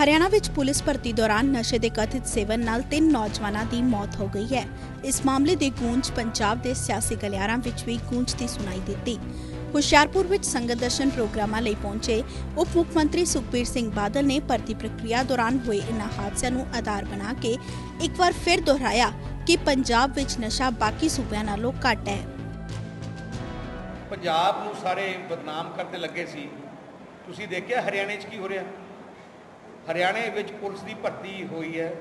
ਹਰਿਆਣਾ ਵਿੱਚ ਪੁਲਿਸ ਭਰਤੀ ਦੌਰਾਨ ਨਸ਼ੇ ਦੇ ਕਥਿਤ ਸੇਵਨ ਨਾਲ ਤਿੰਨ ਨੌਜਵਾਨਾਂ ਦੀ ਮੌਤ ਹੋ ਗਈ ਹੈ। ਇਸ ਮਾਮਲੇ ਦੀ ਗੂੰਜ ਪੰਜਾਬ ਦੇ ਸਿਆਸੀ ਗਲਿਆਰਾਂ ਵਿੱਚ ਵੀ ਗੂੰਜਦੀ ਸੁਣਾਈ ਦਿੱਤੀ। ਹੁਸ਼ਿਆਰਪੁਰ ਵਿੱਚ ਸੰਗਤ ਦਰਸ਼ਨ ਪ੍ਰੋਗਰਾਮਾਂ ਲਈ ਪਹੁੰਚੇ ਉਪ ਮੁੱਖ ਮੰਤਰੀ ਸੁਖਬੀਰ ਸਿੰਘ ਬਾਦਲ ਨੇ ਭਰਤੀ ਪ੍ਰਕਿਰਿਆ ਦੌਰਾਨ ਹੋਏ ਇਨ੍ਹਾਂ ਹਾਦਸਿਆਂ ਨੂੰ ਆਧਾਰ ਬਣਾ ਕੇ ਇੱਕ ਵਾਰ ਫਿਰ ਦੁਹਰਾਇਆ ਕਿ ਪੰਜਾਬ ਵਿੱਚ ਨਸ਼ਾ ਬਾਕੀ ਸੂਬਿਆਂ ਨਾਲੋਂ ਘੱਟ ਹੈ। ਪੰਜਾਬ ਨੂੰ ਸਾਰੇ ਬਦਨਾਮ ਕਰਨ ਲੱਗੇ ਸੀ। ਤੁਸੀਂ ਦੇਖਿਆ ਹਰਿਆਣੇ 'ਚ ਕੀ ਹੋ ਰਿਹਾ? ਹਰਿਆਣੇ ਵਿੱਚ ਪੁਲਿਸ ਦੀ ਭਰਤੀ ਹੋਈ ਹੈ।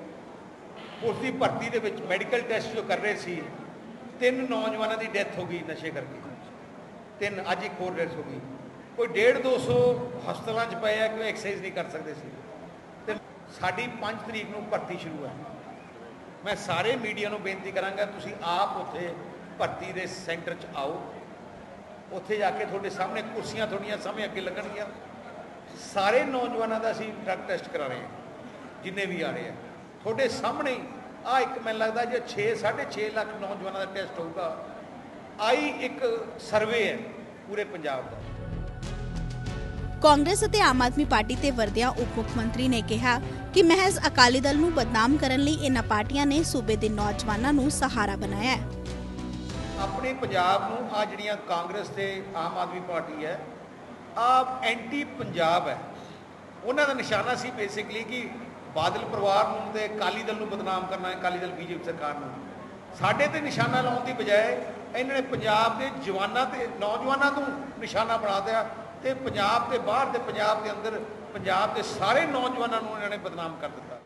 ਪੁਲਿਸ ਦੀ ਭਰਤੀ ਦੇ ਵਿੱਚ ਮੈਡੀਕਲ ਟੈਸਟ ਜੋ ਕਰ ਰਹੇ ਸੀ, ਤਿੰਨ ਨੌਜਵਾਨਾਂ ਦੀ ਡੈਥ ਹੋ ਗਈ ਨਸ਼ੇ ਕਰਕੇ। ਤਿੰਨ, ਅੱਜ ਇੱਕ ਹੋਰ ਡੈਥ ਹੋ ਗਈ। ਕੋਈ 1.5 200 ਹਸਪਤਾਲਾਂ 'ਚ ਪਏ ਆ ਕਿ ਐਕਸਰਸਾਈਜ਼ ਨਹੀਂ ਕਰ ਸਕਦੇ ਸੀ। ਤੇ ਸਾਡੀ 5 ਤਰੀਕ ਨੂੰ ਭਰਤੀ ਸ਼ੁਰੂ ਹੈ। ਮੈਂ ਸਾਰੇ ਮੀਡੀਆ ਨੂੰ ਬੇਨਤੀ ਕਰਾਂਗਾ, ਤੁਸੀਂ ਆਪ ਉੱਥੇ ਭਰਤੀ ਦੇ ਸੈਂਟਰ 'ਚ ਆਓ। ਉੱਥੇ ਜਾ ਕੇ ਤੁਹਾਡੇ ਸਾਹਮਣੇ ਕੁਰਸੀਆਂ ਤੁਹਾਡੀਆਂ ਸਾਹਮਣੇ ਅੱਗੇ ਲੱਗਣਗੀਆਂ। ਸਾਰੇ ਨੌਜਵਾਨਾਂ ਦਾ ਅਸੀਂ ਡਰਗ ਟੈਸਟ ਕਰਾ ਰਹੇ ਹਾਂ ਜਿੰਨੇ ਵੀ ਆ ਰਹੇ ਆ। ਤੁਹਾਡੇ ਸਾਹਮਣੇ ਆ ਇੱਕ ਮੈਨੂੰ ਲੱਗਦਾ ਜੇ 6 6.5 ਲੱਖ ਨੌਜਵਾਨਾਂ ਦਾ ਟੈਸਟ ਹੋਊਗਾ। ਆਈ ਇੱਕ ਸਰਵੇ ਹੈ ਪੂਰੇ ਪੰਜਾਬ ਦਾ। ਕਾਂਗਰਸ ਅਤੇ ਆਮ ਆਦਮੀ ਪਾਰਟੀ ਤੇ ਵਰਦਿਆਂ ਉਪ ਮੁੱਖ ਮੰਤਰੀ ਨੇ ਕਿਹਾ ਕਿ ਮਹਿਜ਼ ਅਕਾਲੀ ਦਲ ਨੂੰ ਬਦਨਾਮ ਕਰਨ ਲਈ ਇਹਨਾਂ ਪਾਰਟੀਆਂ ਨੇ ਸੂਬੇ ਦੇ ਨੌਜਵਾਨਾਂ ਨੂੰ ਸਹਾਰਾ ਬਣਾਇਆ ਹੈ। ਆਪਣੇ ਪੰਜਾਬ ਨੂੰ ਆ ਜਿਹੜੀਆਂ ਕਾਂਗਰਸ ਤੇ ਆਮ ਆਦਮੀ ਪਾਰਟੀ ਹੈ ਆ ਐਂਟੀ ਪੰਜਾਬ ਹੈ। ਉਹਨਾਂ ਦਾ ਨਿਸ਼ਾਨਾ ਸੀ ਬੇਸਿਕਲੀ ਕਿ ਬਾਦਲ ਪਰਿਵਾਰ ਨੂੰ ਤੇ ਅਕਾਲੀ ਦਲ ਨੂੰ ਬਦਨਾਮ ਕਰਨਾ ਹੈ ਅਕਾਲੀ ਦਲ ਬੀਜੇਪੀ ਸਰਕਾਰ ਨੂੰ। ਸਾਡੇ ਤੇ ਨਿਸ਼ਾਨਾ ਲਾਉਣ ਦੀ ਬਜਾਏ ਇਹਨਾਂ ਨੇ ਪੰਜਾਬ ਦੇ ਜਵਾਨਾਂ ਤੇ, ਨੌਜਵਾਨਾਂ ਨੂੰ ਨਿਸ਼ਾਨਾ ਬਣਾ ਦਿਆ ਤੇ ਪੰਜਾਬ ਦੇ ਬਾਹਰ ਤੇ ਪੰਜਾਬ ਦੇ ਅੰਦਰ ਪੰਜਾਬ ਦੇ ਸਾਰੇ ਨੌਜਵਾਨਾਂ ਨੂੰ ਇਹਨਾਂ ਨੇ ਬਦਨਾਮ ਕਰ ਦਿੱਤਾ।